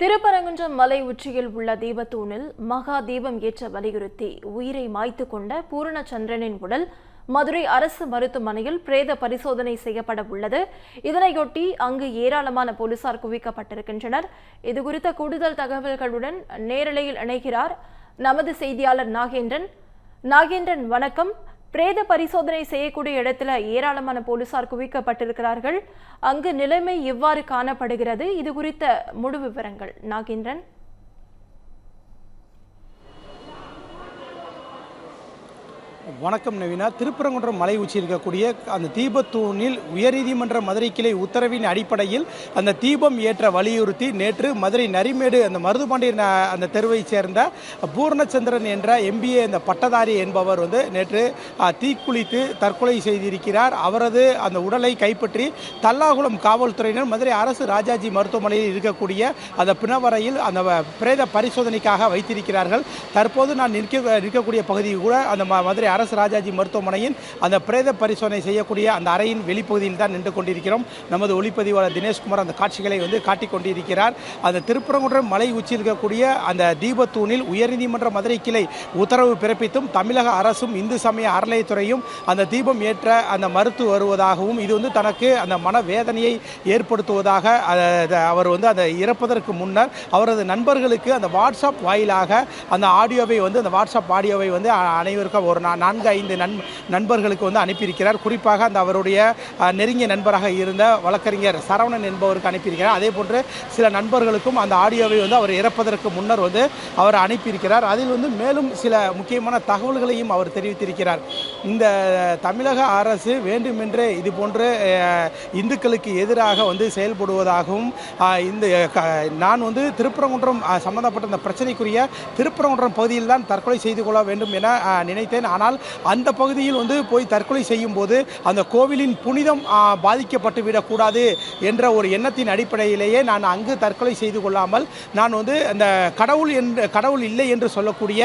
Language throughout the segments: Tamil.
திருப்பரங்குன்றம் மலை உச்சியில் உள்ள தீபத்தூணில் மகா தீபம் ஏற்ற வலியுறுத்தி உயிரை மாய்த்து கொண்ட பூரணச்சந்திரனின் உடல் மதுரை அரசு மருத்துவமனையில் பிரேத பரிசோதனை செய்யப்பட உள்ளது. இதனையொட்டி அங்கு ஏராளமான போலீசார் குவிக்கப்பட்டிருக்கின்றனர். இதுகுறித்த கூடுதல் தகவல்களுடன் நேரலையில் இணைகிறார் நமது செய்தியாளர் நாகேந்திரன். நாகேந்திரன் வணக்கம். பிரேத பரிசோதனை செய்யக்கூடிய இடத்துல ஏராளமான போலீசார் குவிக்கப்பட்டிருக்கிறார்கள். அங்கு நிலைமை எவ்வாறு காணப்படுகிறது. இது குறித்த முழு விவரங்கள். நாகேந்திரன் வணக்கம் நவீனா. திருப்பரங்குன்றம் மலை உச்சி இருக்கக்கூடிய அந்த தீபத்தூணில் உயர்நீதிமன்ற மதுரை கிளை உத்தரவின் அடிப்படையில் அந்த தீபம் ஏற்ற வலியுறுத்தி நேற்று மதுரை நரிமேடு அந்த மருதுபாண்டியன் அந்த தெருவைச் சேர்ந்த பூர்ணச்சந்திரன் என்ற எம்பிஏ அந்த பட்டதாரி என்பவர் வந்து நேற்று தீக்குளித்து தற்கொலை செய்திருக்கிறார். அவரது அந்த உடலை கைப்பற்றி தல்லாகுளம் காவல்துறையினர் மதுரை அரசு ராஜாஜி மருத்துவமனையில் இருக்கக்கூடிய அந்த பிணவரையில் அந்த பிரேத பரிசோதனைக்காக வைத்திருக்கிறார்கள். தற்போது நான் நிற்க நிற்கக்கூடிய பகுதி கூட அந்த மதுரை அரசு ராஜாஜி மருத்துவமனையின் அந்த பிரேத பரிசோதனை செய்யக்கூடிய அந்த அறையின் வெளிப்பகுதியில் தான் நின்று கொண்டிருக்கிறோம். நமது ஒளிப்பதிவாளர் தினேஷ்குமார் அந்த காட்சிகளை வந்து காட்டிக் கொண்டிருக்கிறார். அந்த திருப்பரங்குன்றம் மலை உச்சியில் இருக்கக்கூடிய அந்த தீபத்தூணில் உயர்நீதிமன்ற மதுரை கிளை உத்தரவு பிறப்பித்தும் தமிழக அரசும் இந்து சமய அறநிலையத்துறையும் அந்த தீபம் ஏற்ற அந்த மறுத்து வருவதாகவும் இது வந்து தனக்கு அந்த மனவேதனையை ஏற்படுத்துவதாக அவர் வந்து அந்த இறப்பதற்கு முன்னர் அவரது நண்பர்களுக்கு அந்த வாட்ஸ்அப் வாயிலாக அந்த ஆடியோவை வந்து அந்த வாட்ஸ்அப் ஆடியோவை வந்து அனைவருக்கும் ஒரு நான் நான்கு ஐந்து நண் நண்பர்களுக்கு வந்து அனுப்பியிருக்கிறார். குறிப்பாக அந்த அவருடைய நெருங்கிய நண்பராக இருந்த வழக்கறிஞர் சரவணன் என்பவருக்கு அனுப்பியிருக்கிறார். அதே போன்று சில நண்பர்களுக்கும் அந்த ஆடியோவை வந்து அவர் இறப்பதற்கு முன்னர் வந்து அவர் அனுப்பியிருக்கிறார். அதில் வந்து மேலும் சில முக்கியமான தகவல்களையும் அவர் தெரிவித்திருக்கிறார். இந்த தமிழக அரசு வேண்டுமென்றே இது போன்று இந்துக்களுக்கு எதிராக வந்து செயல்படுவதாகவும் இந்த க- நான் வந்து திருப்பரங்குன்றம் சம்பந்தப்பட்ட இந்த பிரச்சனைக்குரிய திருப்பரங்குன்றம் பகுதியில் தான் தற்கொலை செய்து கொள்ள வேண்டும் என நினைத்தேன். ஆனால் அந்த பகுதியில் வந்து போய் தற்கொலை செய்யும் போது அந்த கோவிலின் புனிதம் பாதிக்கப்பட்டு விடக்கூடாது என்ற ஒரு எண்ணத்தின் அடிப்படையிலேயே நான் அங்கு தற்கொலை செய்து கொள்ளாமல் நான் வந்து அந்த கடவுள் என்று கடவுள் இல்லை என்று சொல்லக்கூடிய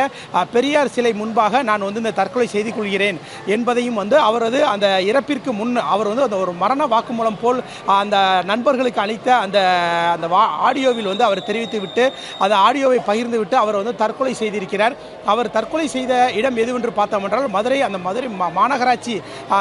பெரியார் சிலை முன்பாக நான் வந்து இந்த தற்கொலை செய்து கொள்கிறேன் என்பதையும் வந்து அவரது அந்த இறப்பிற்கு முன் அவர் வந்து அந்த ஒரு மரண வாக்குமூலம் போல் அந்த நண்பர்களுக்கு அளித்த அந்த அந்த வா ஆடியோவில் வந்து அவர் தெரிவித்து விட்டு அந்த ஆடியோவை பகிர்ந்து விட்டு அவர் வந்து தற்கொலை செய்திருக்கிறார். அவர் தற்கொலை செய்த இடம் எதுவென்று பார்த்தோம் என்றால் மதுரை அந்த மதுரை மா- மாநகராட்சி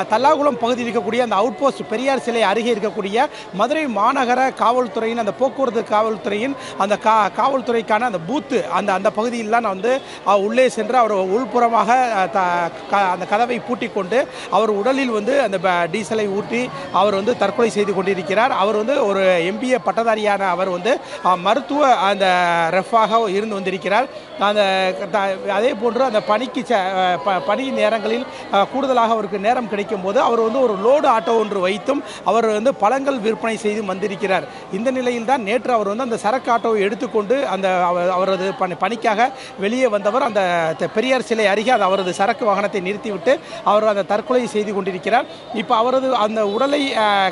தல்லாகுளம் பகுதியில் இருக்கக்கூடிய அந்த அவுட் போஸ்ட் பெரியார் சிலை அருகே இருக்கக்கூடிய மதுரை மாநகர காவல்துறையின் அந்த போக்குவரத்து காவல்துறையின் அந்த கா காவல்துறைக்கான அந்த பூத்து அந்த அந்த பகுதியில் நான் வந்து உள்ளே சென்று அவர் உள்புறமாக த- அந்த கதவை பூட்டி கொண்டு அவர் உடலில் வந்து அந்த டீசலை ஊட்டி அவர் வந்து தற்கொலை செய்து கொண்டிருக்கிறார். அவர் வந்து ஒரு எம்பிஏ பட்டதாரியான அவர் வந்து மருத்துவ அந்த ரெஃபாக இருந்து வந்திருக்கிறார். அந்த அதே போன்று அந்த பணிக்கு ச- ப- பணி நேரங்களில் கூடுதலாக அவருக்கு நேரம் கிடைக்கும் போது அவர் வந்து ஒரு லோடு ஆட்டோ ஒன்று வைத்தும் அவர் வந்து பழங்கள் விற்பனை செய்து வந்திருக்கிறார். இந்த நிலையில் தான் நேற்று அவர் வந்து அந்த சரக்கு ஆட்டோவை எடுத்துக்கொண்டு அந்த அவரது பணி பணிக்காக வெளியே வந்தவர் அந்த பெரியார் சிலை அருகே அது அவரது சரக்கு வாகனத்தை நிறுத்திவிட்டு அவர் அந்த தற்கொலை செய்து கொண்டிருக்கிறார். இப்போ அவரது அந்த உடலை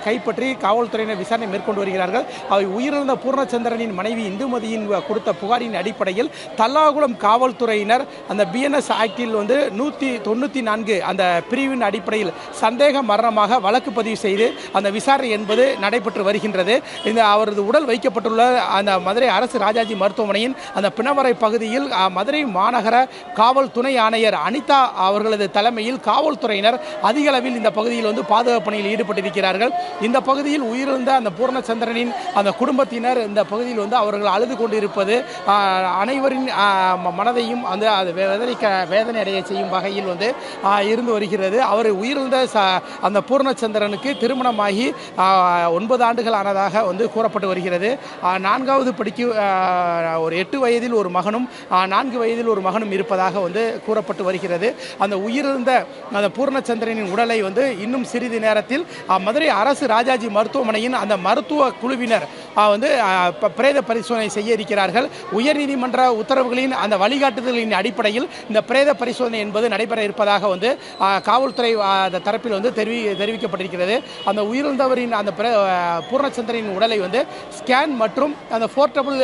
கைப்பற்றி காவல்துறையினர் விசாரணை மேற்கொண்டு வருகிறார்கள். அவர் உயிரிழந்த பூர்ணச்சந்திரனின் மனைவி இந்துமதியின் கொடுத்த புகாரின் அடிப்படையில் தல்லாகுளம் காவல்துறையினர் அந்த பிஎன்எஸ் ஆக்டில் வந்து நூற்றி தொண்ணூற்றி நான்கு அந்த பிரிவின் அடிப்படையில் சந்தேக மரணமாக வழக்கு பதிவு செய்து அந்த விசாரணை என்பது நடைபெற்று வருகின்றது. இந்த அவரது உடல் வைக்கப்பட்டுள்ள அந்த மதுரை அரசு ராஜாஜி மருத்துவமனையின் அந்த பிணவரை பகுதியில் மதுரை மாநகர காவல் துணை ஆணையர் அனிதா அவர்களது தலைமையில் காவல்துறையினர் அதிக அளவில் இந்த பகுதியில் வந்து பாதுகாப்பு பணியில் ஈடுபட்டிருக்கிறார்கள். இந்த பகுதியில் உயிரிழந்த அந்த பூர்ணச்சந்திரனின் அந்த குடும்பத்தினர் இந்த பகுதியில் வந்து அவர்கள் அழுது கொண்டிருப்பது அனைவரின் மனதையும் அந்த அது வேதனைக்க வேதனை அடைய செய்யும் வகையில் வந்து வந்து இருந்து வருகிறது. அவர் உயிரிழந்த அந்த பூர்ணச்சந்திரனுக்கு திருமணமாகி ஒன்பது ஆண்டுகள் ஆனதாக வந்து கூறப்பட்டு வருகிறது. நான்காவது படிக்கு ஒரு எட்டு வயதில் ஒரு மகனும் நான்கு வயதில் ஒரு மகனும் இருப்பதாக வந்து கூறப்பட்டு வருகிறது. அந்த உயிரிழந்த அந்த பூர்ணச்சந்திரனின் உடலை வந்து இன்னும் சிறிது நேரத்தில் மதுரை அரசு ராஜாஜி மருத்துவமனையின் அந்த மருத்துவ குழுவினர் வந்து பிரேத பரிசோதனை செய்ய இருக்கிறார்கள். உயர்நீதிமன்ற உத்தரவுகளின் அந்த வழிகாட்டுதலின் அடிப்படையில் இந்த பிரேத பரிசோதனை என்பது நடைபெற இருப்பதாக வந்து காவல்துறை அந்த தரப்பில் வந்து தெரிவி தெரிவிக்கப்பட்டிருக்கிறது. அந்த உயிரிழந்தவரின் அந்த பிர- பூர்ணச்சந்திரனின் உடலை வந்து ஸ்கேன் மற்றும் அந்த போர்ட்டபிள்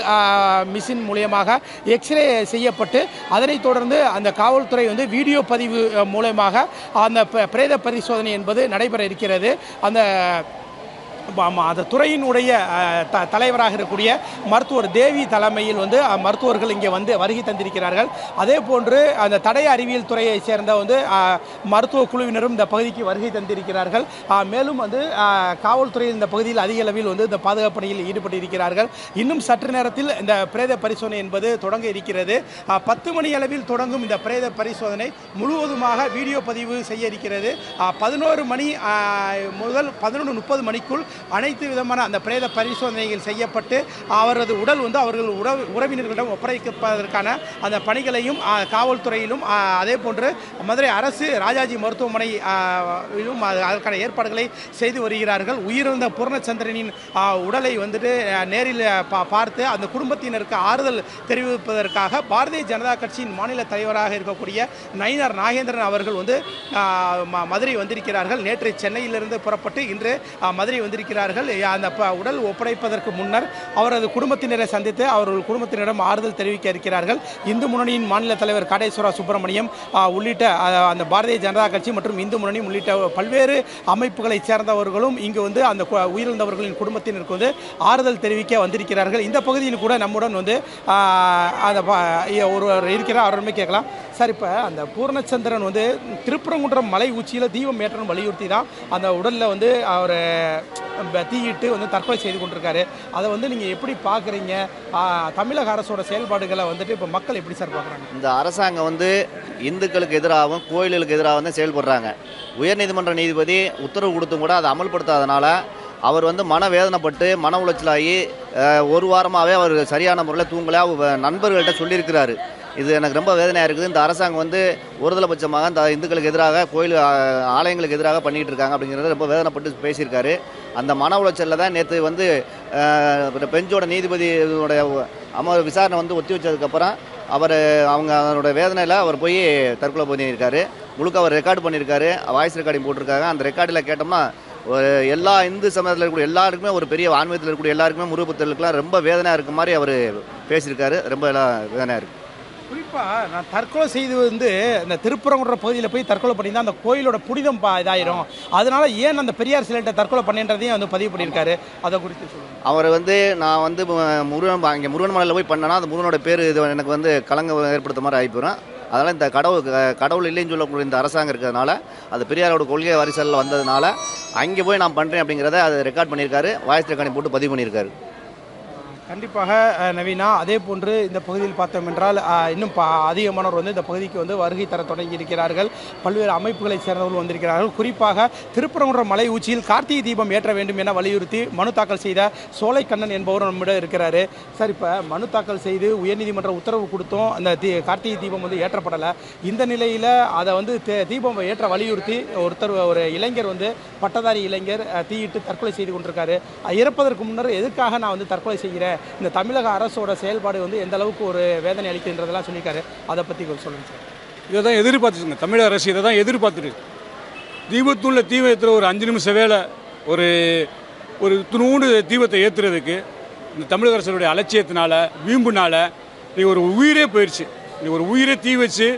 மிஷின் மூலியமாக எக்ஸ்ரே செய்யப்பட்டு அதனைத் தொடர்ந்து அந்த காவல்துறை வந்து வீடியோ பதிவு மூலயமாக அந்த பிரேத பரிசோதனை என்பது நடைபெற இருக்கிறது. அந்த அந்த துறையினுடைய த தலைவராக இருக்கக்கூடிய மருத்துவர் தேவி தலைமையில் வந்து மருத்துவர்கள் இங்கே வந்து வருகை தந்திருக்கிறார்கள். அதே போன்று அந்த தடய அறிவியல் துறையை சேர்ந்த வந்து மருத்துவ குழுவினரும் இந்த பகுதிக்கு வருகை தந்திருக்கிறார்கள். மேலும் வந்து காவல்துறையில் இந்த பகுதியில் அதிக அளவில் வந்து இந்த பாதுகாப்பு பணியில் ஈடுபட்டு இருக்கிறார்கள் இன்னும் சற்று நேரத்தில் இந்த பிரேத பரிசோதனை என்பது தொடங்க இருக்கிறது. பத்து மணி அளவில் தொடங்கும் இந்த பிரேத பரிசோதனை முழுவதுமாக வீடியோ பதிவு செய்ய இருக்கிறது. பதினோரு மணி முதல் பதினொன்று முப்பது மணிக்குள் அனைத்து விதமான அந்த பிரேத பரிசோதனைகள் செய்யப்பட்டு அவரது உடல் வந்து அவர்கள் உறவு உறவினர்களிடம் ஒப்படைப்பதற்கான அந்த பணிகளையும் காவல்துறையிலும் அதே போன்று மதுரை அரசு ராஜாஜி மருத்துவமனை அதற்கான ஏற்பாடுகளை செய்து வருகிறார்கள். உயிரிழந்த பூர்ணச்சந்திரனின் உடலை வந்துட்டு நேரில் பா- பார்த்து அந்த குடும்பத்தினருக்கு ஆறுதல் தெரிவிப்பதற்காக பாரதிய ஜனதா கட்சியின் மாநில தலைவராக இருக்கக்கூடிய நயினார் நாகேந்திரன் அவர்கள் வந்து மதுரை வந்திருக்கிறார்கள். நேற்று சென்னையிலிருந்து புறப்பட்டு இன்று மதுரை வந்திருக்கிறார். இருக்கிறார்கள் அந்த ப- உடல் ஒப்படைப்பதற்கு முன்னர் அவரது குடும்பத்தினரை சந்தித்து அவர்கள் குடும்பத்தினரிடம் ஆறுதல் தெரிவிக்க இருக்கிறார்கள். இந்து முன்னணியின் மாநில தலைவர் காடேஸ்வரா சுப்பிரமணியம் உள்ளிட்ட அந்த பாரதிய ஜனதா கட்சி மற்றும் இந்து முன்னணி உள்ளிட்ட பல்வேறு அமைப்புகளைச் சேர்ந்தவர்களும் இங்கு வந்து அந்த உயிரிழந்தவர்களின் குடும்பத்தினருக்கு வந்து ஆறுதல் தெரிவிக்க வந்திருக்கிறார்கள். இந்த பகுதியில் கூட நம்முடன் வந்து அந்த ஒருவர் இருக்கிறார். அவருமே கேட்கலாம். சார் இப்போ அந்த பூர்ணச்சந்திரன் வந்து திருப்பரங்குன்றம் மலை உச்சியில் தீபம் ஏற்றணும் வலியுறுத்தி தான் அந்த உடலில் வந்து அவர் தீயிட்டு வந்து தற்கொலை செய்து கொண்டிருக்காரு. அதை வந்து நீங்கள் எப்படி பார்க்குறீங்க தமிழக அரசோட செயல்பாடுகளை வந்துட்டு இப்போ மக்கள் எப்படி சார் பார்க்குறாங்க இந்த அரசாங்கம் வந்து இந்துக்களுக்கு எதிராகவும் கோயில்களுக்கு எதிராகவும் தான் செயல்படுறாங்க. உயர்நீதிமன்ற நீதிபதி உத்தரவு கொடுத்தும் கூட அதை அமல்படுத்தாதனால அவர் வந்து மனவேதனைப்பட்டு மன உளைச்சலாகி ஒரு வாரமாகவே அவர் சரியான முறையில் தூங்கலை. அவர் நண்பர்கள்ட்ட சொல்லியிருக்கிறாரு. இது எனக்கு ரொம்ப வேதனையாக இருக்குது. இந்த அரசாங்கம் வந்து ஒருதலைபட்சமாக இந்த இந்துக்களுக்கு எதிராக கோயில் ஆலயங்களுக்கு எதிராக பண்ணிகிட்டு இருக்காங்க அப்படிங்கிறத ரொம்ப வேதனைப்பட்டு பேசியிருக்காரு. அந்த மன உளைச்சலில் தான் நேற்று வந்து பெஞ்சோட நீதிபதியோடைய அமர் விசாரணை வந்து ஒத்தி வச்சதுக்கப்புறம் அவர் அவங்க அவரோட வேதனையில் அவர் போய் தற்கொலை பண்ணியிருக்காரு. முழுக்க அவர் ரெக்கார்டு பண்ணியிருக்காரு. வாய்ஸ் ரெக்கார்டிங் போட்டிருக்காங்க. அந்த ரெக்கார்டில் கேட்டோம்னா ஒரு எல்லா இந்து சமயத்தில் இருக்கக்கூடிய எல்லாருக்குமே ஒரு பெரிய ஆன்மீகத்தில் இருக்கக்கூடிய எல்லாருக்குமே முருகபுத்தர்களுக்கெல்லாம் ரொம்ப வேதனையாக இருக்க மாதிரி அவர் பேசியிருக்காரு. ரொம்ப எல்லாம் வேதனையாக இருக்குது குறிப்பாக நான் தற்கொலை செய்து வந்து இந்த திருப்புறங்குன்ற பகுதியில் போய் தற்கொலை பண்ணியிருந்தா அந்த கோயிலோட புனிதம் பா இதாயிரும். அதனால ஏன் அந்த பெரியார் சிலைட்ட தற்கொலை பண்ணின்றதையும் வந்து பதிவு பண்ணியிருக்காரு. அதை குறித்து சொல்லுங்கள் அவர் வந்து நான் வந்து முருகன் இங்கே முருகன் மலையில் போய் பண்ணேன்னா அந்த முருகனோட பேர் இது எனக்கு வந்து கலங்க ஏற்படுத்த மாதிரி ஆகிப்போகிறேன் அதனால் இந்த கடவுள் க- கடவுள் இல்லைன்னு சொல்லக்கூடிய இந்த அரசாங்கம் இருக்கிறதுனால அது பெரியாரோட கொள்கை வரிசலில் வந்ததுனால அங்கே போய் நான் பண்ணுறேன் அப்படிங்கிறத அதை ரெக்கார்ட் பண்ணியிருக்காரு. வாய்ஸ் ரெக்கார்டிங் போட்டு பதிவு பண்ணியிருக்காரு. கண்டிப்பாக நவீனா அதே போன்று இந்த பகுதியில் பார்த்தோம் என்றால் இன்னும் ப அதிகமானோர் வந்து இந்த பகுதிக்கு வந்து வருகை தர தொடங்கி இருக்கிறார்கள். பல்வேறு அமைப்புகளைச் சேர்ந்தவர்கள் வந்திருக்கிறார்கள். குறிப்பாக திருப்பரங்குன்றம் மலை உச்சியில் கார்த்திகை தீபம் ஏற்ற வேண்டும் என வலியுறுத்தி மனு தாக்கல் செய்த சோலைக்கண்ணன் என்பவர் நம்மிடம் இருக்கிறாரு. சார் இப்போ மனு தாக்கல் செய்து உயர்நீதிமன்ற உத்தரவு கொடுத்தோம் அந்த தீ கார்த்திகை தீபம் வந்து ஏற்றப்படலை. இந்த நிலையில் அதை வந்து தீபம் ஏற்ற வலியுறுத்தி ஒருத்தர் ஒரு இளைஞர் வந்து பட்டதாரி இளைஞர் தீயிட்டு தற்கொலை செய்து கொண்டிருக்காரு. இறப்பதற்கு முன்னர் எதுக்காக நான் வந்து தற்கொலை செய்கிறேன்? இந்த தமிழக அரசோட செயல்பாடு வந்து எந்த அளவுக்கு ஒரு வேதனை அளிக்கின்றதெல்லாம் சொல்லியிருக்காரு. அதை பற்றி கொஞ்சம் சொல்லுங்கள் சார். இதை தான் எதிர்பார்த்துருங்க தமிழக அரசு இதை தான் எதிர்பார்த்துட்டு தீபத்துள்ள தீபம் ஒரு அஞ்சு நிமிஷம் வேலை ஒரு ஒரு துணூண்டு தீபத்தை ஏற்றுறதுக்கு இந்த தமிழக அரசனுடைய அலட்சியத்தினால வீம்புனால நீ ஒரு உயிரே போயிடுச்சு நீ ஒரு உயிரே தீ வச்சு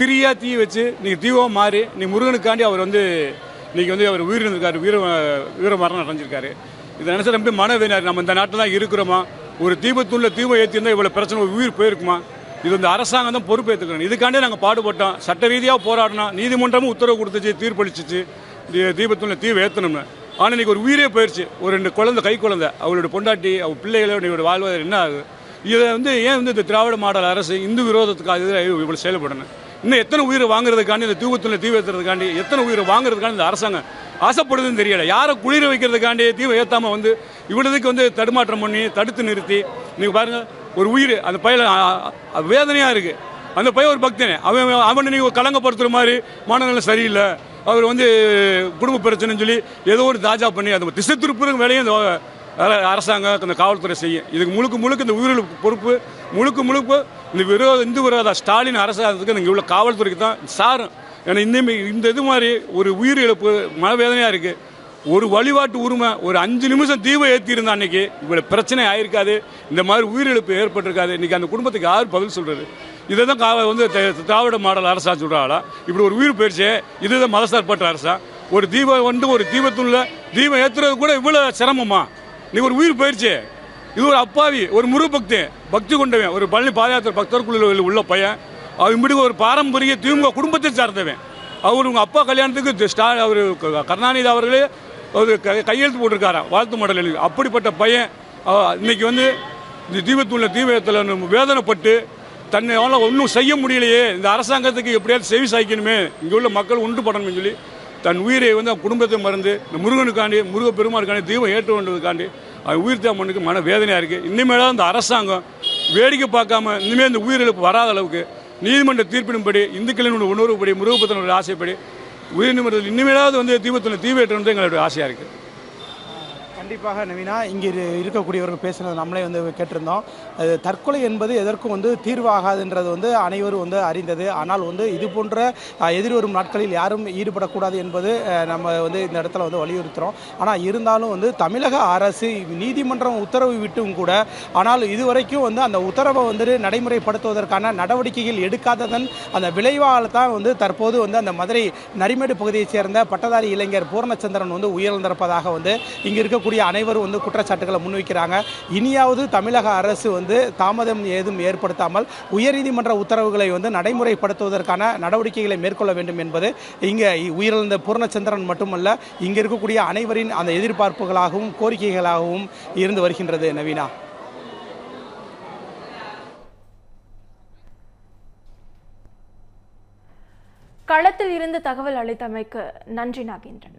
திரியாக தீ வச்சு நீங்கள் தீபம் மாறி நீ முருகனுக்காண்டி அவர் வந்து இன்னைக்கு வந்து அவர் உயிரிழந்திருக்காரு வீர வீர மரணம் அடைஞ்சிருக்காரு. இதை நினச்சா ரொம்ப மனவேனார் நம்ம இந்த நாட்டில் தான் இருக்கிறோமா? ஒரு தீபத்துள்ள தீபம் ஏற்றிருந்தால் இவ்வளோ பிரச்சனை உயிர் போயிருக்குமா? இது இந்த அரசாங்கம் தான் பொறுப்பேற்றுக்கணும் இதுக்காண்டே நாங்கள் பாடுபட்டோம். சட்ட ரீதியாக போராடினோம். நீதிமன்றமும் உத்தரவு கொடுத்துச்சு தீர்ப்பளிச்சிச்சு. தீபத்துள்ள தீவை தீவு ஏற்றணும்னு ஆனால் இன்னைக்கு ஒரு உயிரே போயிடுச்சு ஒரு ரெண்டு குழந்தை கை குழந்தை. அவளோட பொண்டாட்டி அவள் பிள்ளைகளோட இவரோட வாழ்வாதாரம் என்ன ஆகுது? இதை வந்து ஏன் வந்து இந்த திராவிட மாடல் அரசு இந்து விரோதத்துக்காக இதில் இவ்வளோ செயல்படணும்? இன்னும் எத்தனை உயிரை வாங்குறதுக்காண்டி இந்த தீபத்துல தீ ஏற்றுறதுக்காண்டி எத்தனை உயிரை வாங்குறதுக்காண்டி இந்த அரசாங்கம் ஆசைப்படுதுன்னு தெரியல. யாரை குளிர வைக்கிறதுக்காண்டி தீவை ஏற்றாமல் வந்து இவ்வளவுக்கு வந்து தடுமாற்றம் பண்ணி தடுத்து நிறுத்தி நீங்க பாருங்க ஒரு உயிர் அந்த பையன் வேதனையா இருக்கு. அந்த பையன் ஒரு பக்தனே. அவன் அவனை நீங்க கலங்கப்படுத்துற மாதிரி மனநிலை சரியில்லை. அவர் வந்து குடும்ப பிரச்சனைன்னு சொல்லி ஏதோ ஒரு தாஜா பண்ணி அந்த திசை திருப்புற வேலையும் இந்த அரசாங்கம் அந்த காவல்துறை செய்யும். இதுக்கு முழுக்க முழுக்க இந்த உயிரிழப்பு பொறுப்பு முழுக்க முழுக்க இந்த விரோத இந்து விரோத ஸ்டாலின் அரசாங்கத்துக்கு இங்கே உள்ள காவல்துறைக்கு தான் சாரும். ஏன்னா இந்த இந்த இது மாதிரி ஒரு உயிரிழப்பு மனவேதனையாக இருக்குது ஒரு வழிபாட்டு உரிமை ஒரு அஞ்சு நிமிஷம் தீபம் ஏற்றிருந்தா அன்னைக்கு இவ்வளோ பிரச்சனை ஆயிருக்காது. இந்த மாதிரி உயிரிழப்பு ஏற்பட்டிருக்காது. இன்றைக்கி அந்த குடும்பத்துக்கு யார் பதில் சொல்கிறது இதை தான் வந்து த- திராவிட மாடல் அரசா சொல்கிறாங்களா இப்படி ஒரு உயிர் போயிடுச்சு. இதுதான் மதசார்பற்ற அரசா. ஒரு தீபம் வந்து ஒரு தீபத்துள்ள தீபம் ஏற்றுறது கூட இவ்வளோ சிரமமா? நீ ஒரு உயிர் போயிடுச்சு. இது ஒரு அப்பாவி ஒரு முரு பக்தி கொண்டவன். ஒரு பழனி பாதயாத்திரை பக்தர்குள்ள உள்ள பையன். அவன் இப்படி ஒரு பாரம்பரிய திமுக குடும்பத்தை சார்ந்தவன். அவர் உங்கள் அப்பா கல்யாணத்துக்கு ஸ்டா அவர் கருணாநிதி அவர்களே ஒரு க- கையெழுத்து போட்டிருக்காராம். வாழ்த்து மடல் எழுதி. அப்படிப்பட்ட பையன் இன்னைக்கு வந்து இந்த தீபத்துள்ள தீபத்தில் வேதனைப்பட்டு தன்னை அவனால் ஒன்றும் செய்ய முடியலையே. இந்த அரசாங்கத்துக்கு எப்படியாவது செவி சாய்க்கணுமே. இங்கே உள்ள மக்கள் ஒன்றுபடணும்னு சொல்லி தன் உயிரை வந்து அவன் குடும்பத்தை மறந்து இந்த முருகனுக்காண்டி முருக பெருமாளுக்காண்டி தீபம் ஏற்ற வேண்டதுக்காண்டி அவன் உயிர் தேமனுக்கு மன வேதனையாக இருக்குது இனிமேலாவது இந்த அரசாங்கம் வேடிக்கை பார்க்காம இனிமேல் இந்த உயிரிழப்பு வராத அளவுக்கு நீதிமன்ற தீர்ப்பின்படி இந்துக்களின் உணர்வுப்படி முருகப்பத்தனுடைய ஆசைப்படி உயர்நீதிமன்றத்தில் இனிமேலாவது வந்து தீபத்தில் தீபேற்றம் எங்களுடைய ஆசையாக இருக்குது கண்டிப்பாக நவீனா இங்கே இருக்கக்கூடியவர்கள் பேசுனது நம்மளே வந்து கேட்டிருந்தோம். அது தற்கொலை என்பது எதற்கும் வந்து தீர்வாகாதுன்றது வந்து அனைவரும் வந்து அறிந்தது. ஆனால் வந்து இது போன்ற எதிர்வரும் நாட்களில் யாரும் ஈடுபடக்கூடாது என்பது நம்ம வந்து இந்த இடத்துல வந்து வலியுறுத்துகிறோம் ஆனால் இருந்தாலும் வந்து தமிழக அரசு நீதிமன்றம் உத்தரவு விட்டும் கூட ஆனால் இதுவரைக்கும் வந்து அந்த உத்தரவை வந்து நடைமுறைப்படுத்துவதற்கான நடவடிக்கைகள் எடுக்காததன் அந்த விளைவால் தான் வந்து தற்போது வந்து அந்த மதுரை நரிமேடு பகுதியைச் சேர்ந்த பட்டதாரி இளைஞர் பூர்ணச்சந்திரன் வந்து உயிரிழந்திருப்பதாக வந்து இங்கே இருக்கக்கூடிய அனைவரும் வந்து குற்றச்சாட்டுகளை முன்வைக்கிறாங்க. இனியாவது தமிழக அரசு வந்து தாமதம் ஏதும் ஏற்படுத்தாமல் உயர்நீதிமன்ற உத்தரவுகளை வந்து நடைமுறைப்படுத்துவதற்கான நடவடிக்கைகளை மேற்கொள்ள வேண்டும் என்பது இங்கே உயிரிழந்த பூர்ணச்சந்திரன் மட்டுமல்ல இங்கே இருக்கக்கூடிய அனைவரின் அந்த எதிர்பார்ப்புகளாகவும் கோரிக்கைகளாகவும் இருந்து வருகின்றது நவீனா. களத்தில் இருந்து தகவல் அளித்தமைக்கு நன்றி நாகேந்திரன்.